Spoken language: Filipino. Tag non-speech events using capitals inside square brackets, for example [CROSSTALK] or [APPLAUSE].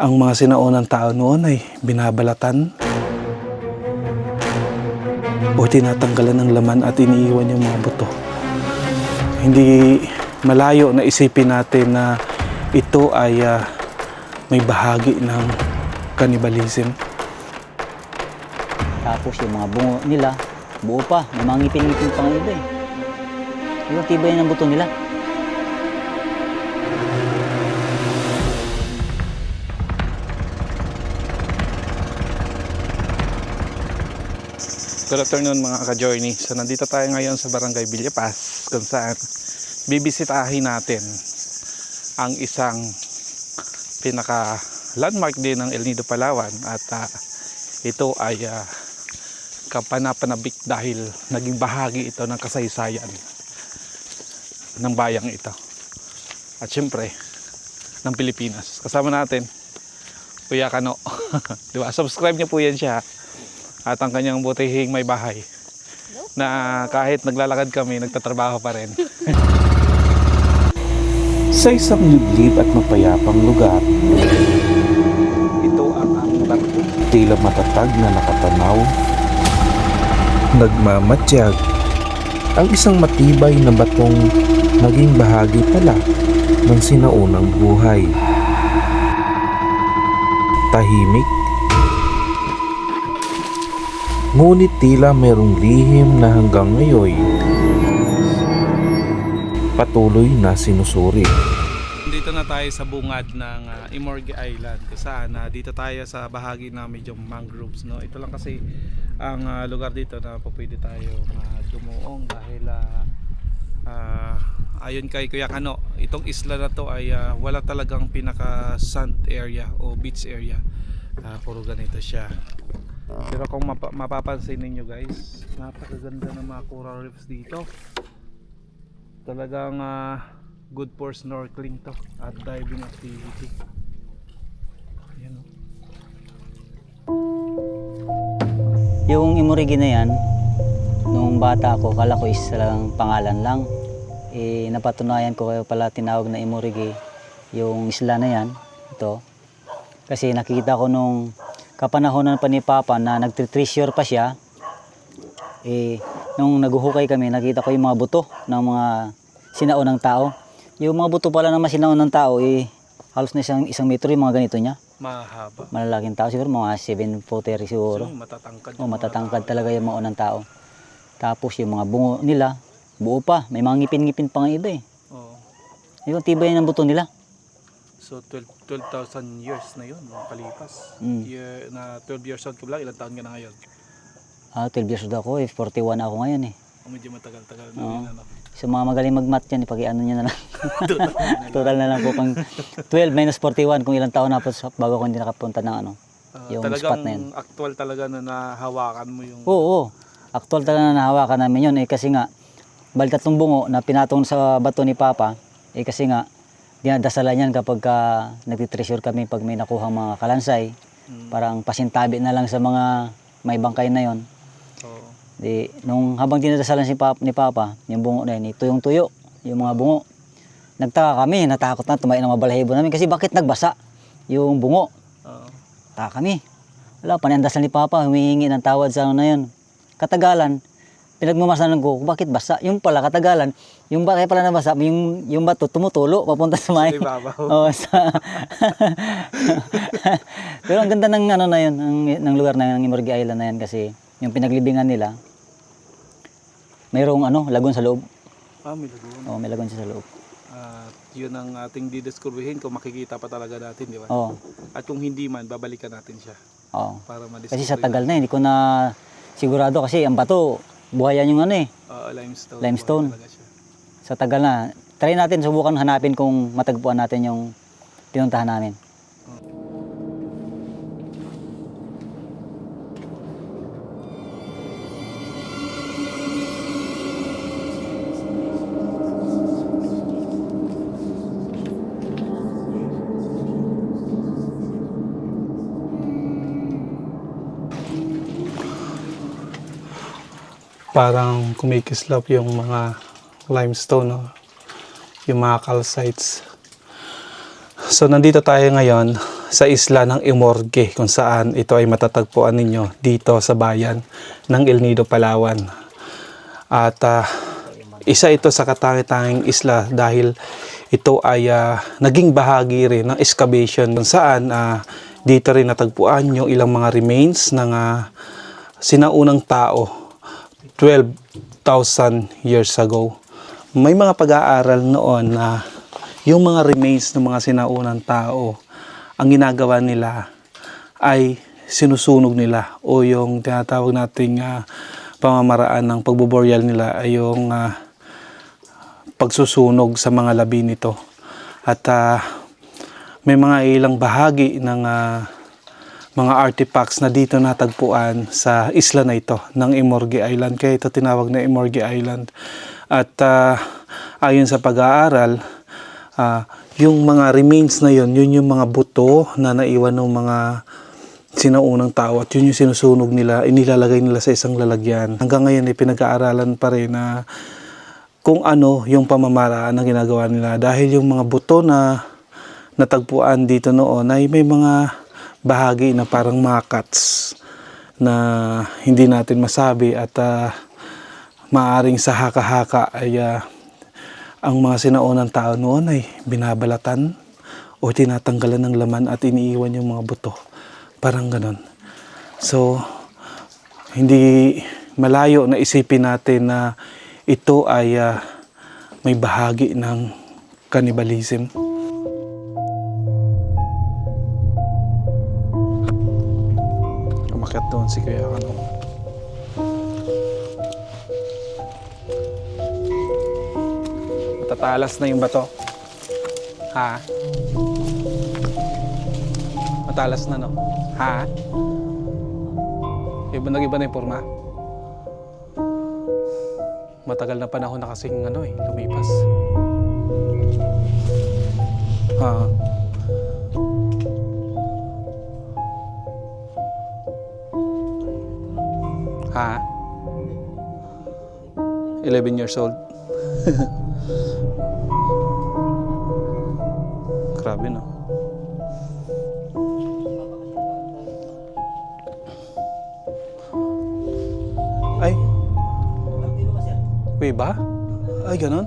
ang mga sinaunang tao noon ay binabalatan o tinatanggalan ng laman at iniiwan yung mga buto. Hindi malayo na isipin natin na ito ay ah, may bahagi ng cannibalism. Tapos yung mga bungo nila, buo pa. May mga ngipin-ngipin pa nga iba eh. Yung tibay ng buto nila. Good afternoon mga ka-journey. So nandito tayo ngayon sa Barangay Villapas kung saan bibisitahin natin ang isang pinaka landmark din ng El Nido Palawan at ah, ito ay ah, kapanapanabik dahil naging bahagi ito ng kasaysayan ng bayang ito. At syempre, ng Pilipinas. Kasama natin, Kuya Kano. [LAUGHS] Di ba? Subscribe niyo po yan siya at ang kanyang butihing may bahay na kahit naglalakad kami, nagtatrabaho pa rin. [LAUGHS] Sa isang liblib at mapayapang lugar, ito ang ang. Tila matatag na nakatanaw. Nagmamatsyag. Ang isang matibay na batong naging bahagi pala ng sinaunang buhay. Tahimik Ngunit tila merong lihim na hanggang ngayon patuloy na sinusuri. Dito na tayo sa bungad ng uh, Imorgue Island kung saan ah, dito tayo sa bahagi na medyo mangroves no. Ito lang kasi ang ah, lugar dito na pwede tayo uh, dumuong dahil ah, ah, ayon kay Kuya Kano, itong isla na to ay ah, wala talagang pinaka sand area o beach area. Ah, puro ganito siya. Pero kung mapa- mapapansin ninyo guys, napakaganda ng mga coral reefs dito. Talagang ah, good for snorkeling to at diving activity. Ayan oh. Yung imurigi na yan, nung bata ako, kala ko isa lang pangalan lang. Eh, napatunayan ko kaya pala tinawag na imurigi yung isla na yan, ito. Kasi nakikita ko nung kapanahonan pa ni Papa na nagtitreasure pa siya, eh, nung naguhukay kami, nakita ko yung mga buto ng mga sinaunang tao. Yung mga buto pala ng mga sinaunang tao, eh, halos na isang, isang metro yung mga ganito niya. Mahaba. Malalaking tao siguro, mga 7 footer siguro. So, matatangkad. Oh, matatangkad talaga yung mga unang tao. Tapos yung mga bungo nila, buo pa. May mga ngipin-ngipin pa nga iba eh. Oo. Yung tibay ng buto nila. So 12 12,000 years na yun, mga kalipas. Mm. Year, na 12 years old ka ba? Ilang taon ka na ngayon? Ah, 12 years old ako eh. 41 ako ngayon eh. O medyo matagal-tagal na Oo. rin ano. So mga magaling mag-math yan, ipag-ano nyo [LAUGHS] na lang. Total na lang po pang 12 minus 41 kung ilang taon na po sa- bago ako hindi nakapunta ng ano. Ah, Yung talagang spot na yun. actual talaga na nahawakan mo yung Oo, oo. Actual talaga na nahawakan namin yun eh kasi nga bali tatlong bungo na pinatong sa bato ni Papa eh kasi nga dinadasalan yan kapag ka nagtitreasure kami pag may nakuha mga kalansay Mm. parang pasintabi na lang sa mga may bangkay na yon Oo. di nung habang dinadasalan si Papa, ni Papa yung bungo na yun tuyong tuyo yung mga bungo nagtaka kami natakot na tumayo ng mga balahibo namin kasi bakit nagbasa yung bungo Oo. Taka kami. Wala, panandasal ni Papa, humihingi ng tawad sa ano na yun. Katagalan, pinagmamasalan ko, bakit basa? Yung pala, katagalan, yung bakit pala nabasa, yung, yung bato tumutulo, papunta sa may. [LAUGHS] Oo, sa... [LAUGHS] Pero ang ganda ng ano na yun, ng, ng lugar na yun, ng Imorgue Island na yan kasi yung pinaglibingan nila, mayroong ano, lagun sa loob. Ah, may lagoon. Oo, may lagun siya sa loob. At yun ang ating didiskurbihin kung makikita pa talaga natin, di ba? Oo, At kung hindi man, babalikan natin siya oo. para ma-discover. Kasi sa tagal na, hindi ko na sigurado kasi ang bato, buhayan yung ano eh. Oo, limestone. Limestone. Sa tagal na. Try natin, subukan hanapin kung matagpuan natin yung pinuntahan namin. Parang kumikislap yung mga limestone, no? yung mga calcites. So nandito tayo ngayon sa isla ng Imorgue kung saan ito ay matatagpuan ninyo dito sa bayan ng El Nido, Palawan. At ah, isa ito sa katangi-tanging isla dahil ito ay ah, naging bahagi rin ng excavation kung saan ah, dito rin natagpuan yung ilang mga remains ng ah, sinaunang tao 12,000 years ago. May mga pag-aaral noon na yung mga remains ng mga sinaunang tao, ang ginagawa nila ay sinusunog nila o yung tinatawag nating ah, pamamaraan ng pagboboreal nila ay yung ah, pagsusunog sa mga labi nito. At ah, may mga ilang bahagi ng ah, mga artifacts na dito natagpuan sa isla na ito ng Imorgue Island. Kaya ito tinawag na Imorgue Island. At ah, ayon sa pag-aaral, ah, yung mga remains na yon, yun yung mga buto na naiwan ng mga sinaunang tao at yun yung sinusunog nila, inilalagay nila sa isang lalagyan. Hanggang ngayon ay pinag-aaralan pa rin na kung ano yung pamamaraan na ginagawa nila dahil yung mga buto na natagpuan dito noon ay may mga bahagi na parang mga cuts na hindi natin masabi at ah, maaring sa haka-haka ay ah, ang mga sinaunang tao noon ay binabalatan o tinatanggalan ng laman at iniiwan yung mga buto. Parang ganon. So, hindi malayo na isipin natin na ito ay ah, may bahagi ng cannibalism. Umakyat doon si Kuya ano. Matatalas na yung bato. Ha? Matalas na no? Ha? Iba nag-iba na yung forma? Matagal na panahon na kasing ano eh, lumipas. Ha? 11 years old. [LAUGHS] Grabe no. Ay, Kuya ba? Ay, ganon?